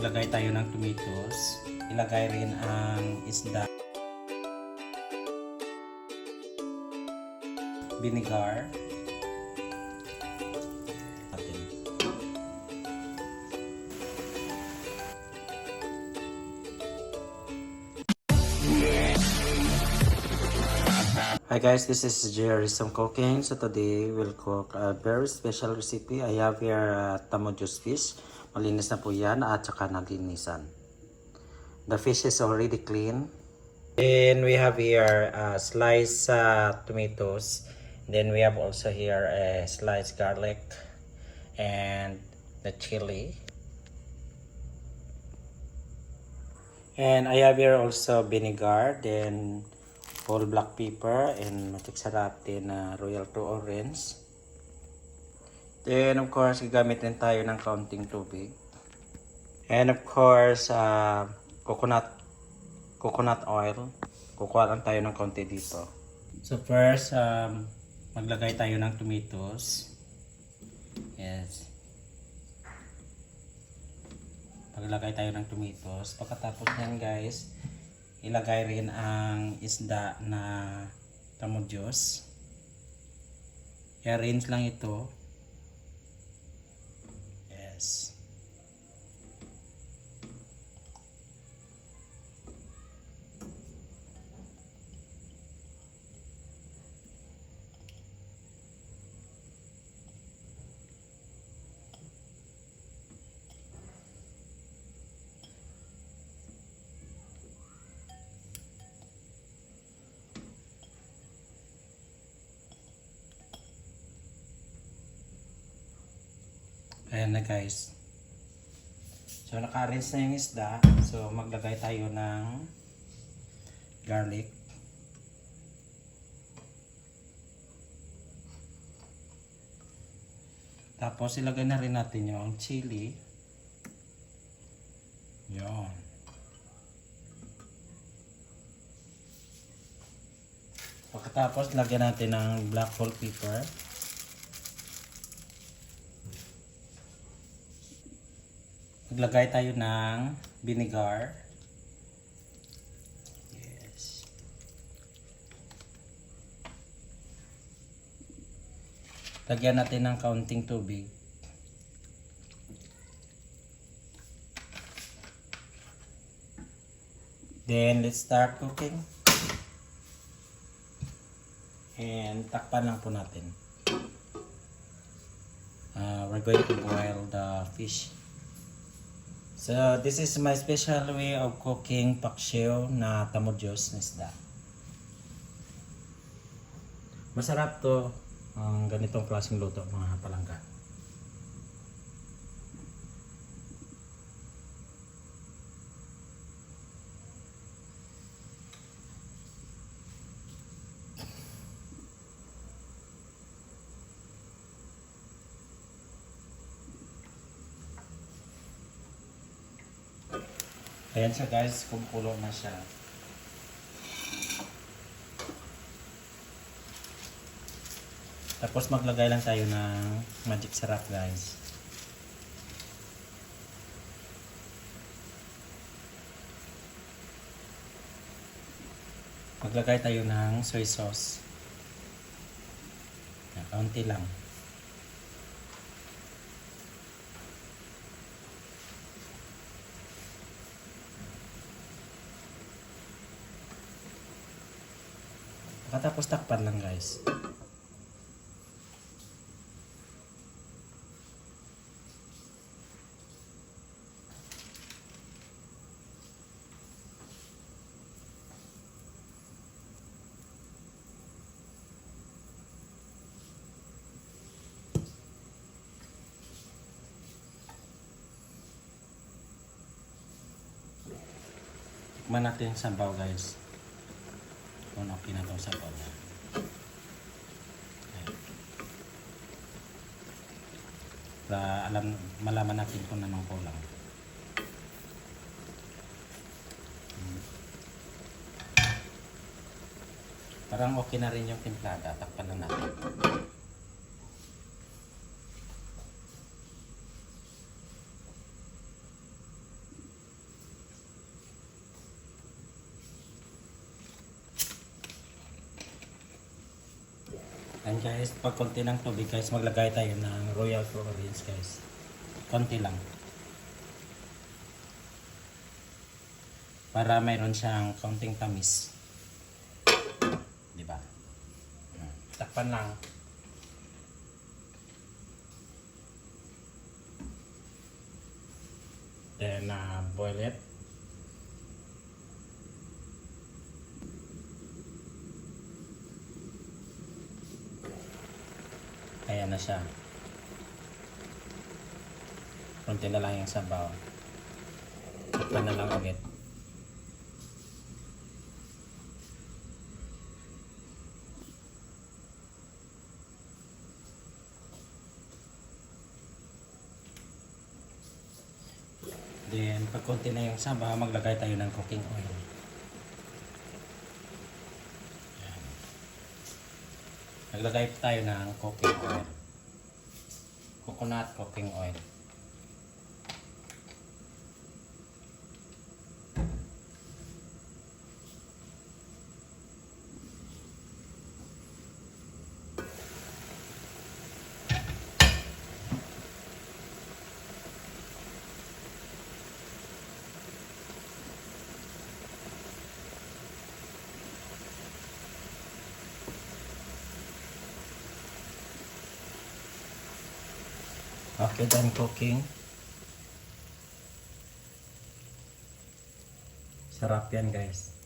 Ilagay tayo ng tomatoes. Ilagay rin ang isda. Vinegar. Hi guys, this is Jerry Some Cooking. So today we'll cook a very special recipe. I have here uh, tamo juice fish. Malinis na po yan at saka nalinisan. The fish is already clean. Then we have here uh, sliced uh, tomatoes. Then we have also here a sliced garlic and the chili. And I have here also vinegar, then whole black pepper, and magic sarap din na royal to orange. Then of course, gagamit din tayo ng kaunting tubig. And of course, uh, coconut coconut oil. Kukuha lang tayo ng konti dito. So first, um, maglagay tayo ng tomatoes. Yes. Maglagay tayo ng tomatoes. Pagkatapos yan guys, ilagay rin ang isda na tamudyos. I-arrange lang ito. Yes. Ayan na guys. So naka-rinse na yung isda. So maglagay tayo ng garlic. Tapos ilagay na rin natin yung chili. Yon. Pagkatapos lagyan natin ng black whole pepper. Maglagay tayo ng vinegar. Yes. Lagyan natin ng kaunting tubig. Then let's start cooking. And takpan lang po natin. Uh, we're going to boil the fish. So, this is my special way of cooking paksiw na tamudyos na isda. Masarap to ang ganitong klaseng luto mga palangga. Ayan siya guys, kumukulo na siya. Tapos maglagay lang tayo ng magic sarap guys. Maglagay tayo ng soy sauce. Kaunti lang. Pagkatapos takpan lang guys. Tikman natin yung sabaw guys. Okay na sabaw niya. Ayan. Para alam, malaman natin kung anong kulang. Hmm. Parang okay na rin yung timplada. Takpan na natin. And guys, pag konti ng tubig guys, maglagay tayo ng Royal Florence guys. Konti lang. Para mayroon siyang kaunting tamis. Di ba? Takpan lang. Then, uh, boil it. Siya. Konti na lang yung sabaw. Takpan na lang ulit. Then, pag konti na yung sabaw, maglagay tayo ng cooking oil. Ayan. Naglagay tayo ng cooking oil. Coconut cooking oil. After done cooking, sarap yan guys.